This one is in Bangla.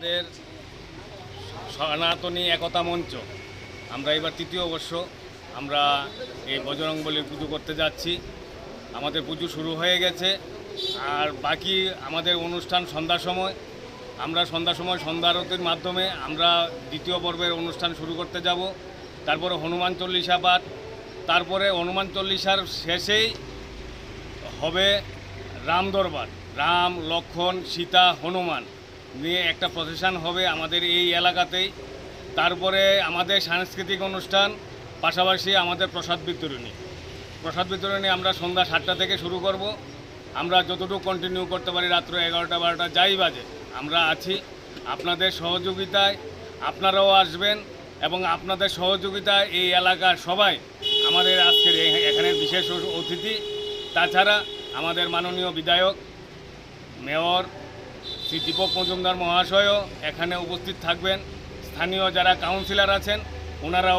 আমাদের সনাতনী একতা মঞ্চ। আমরা এবার তৃতীয় বর্ষ, আমরা এই বজরংবলীর পুজো করতে যাচ্ছি। আমাদের পুজো শুরু হয়ে গেছে, আর বাকি আমাদের অনুষ্ঠান সন্ধ্যার সময়। আমরা সন্ধ্যার সময় সন্ধ্যা আরতির মাধ্যমে আমরা দ্বিতীয় পর্বের অনুষ্ঠান শুরু করতে যাব। তারপরে হনুমান চল্লিশা পাঠ, তারপরে হনুমান চল্লিশার শেষেই হবে রাম দরবার, রাম, লক্ষণ, সীতা, হনুমান। নিয়ে একটা প্রসেশন হবে আমাদের এই এলাকাতেই। তারপরে আমাদের সাংস্কৃতিক অনুষ্ঠান, পাশাপাশি আমাদের প্রসাদ বিতরণী। প্রসাদ বিতরণী আমরা সন্ধ্যা সাতটা থেকে শুরু করব। আমরা যতটুকু কন্টিনিউ করতে পারি রাত্র এগারোটা বারোটা যাই বাজে, আমরা আছি আপনাদের সহযোগিতায়, আপনারাও আসবেন এবং আপনাদের সহযোগিতায় এই এলাকার সবাই আমাদের আজকের এ- এখানের বিশেষ অতিথি। তাছাড়া আমাদের মাননীয় বিধায়ক, মেয়র শ্রী দীপক মজুমদার মহাশয়ও এখানে উপস্থিত থাকবেন। স্থানীয় যারা কাউন্সিলর আছেন ওনারাও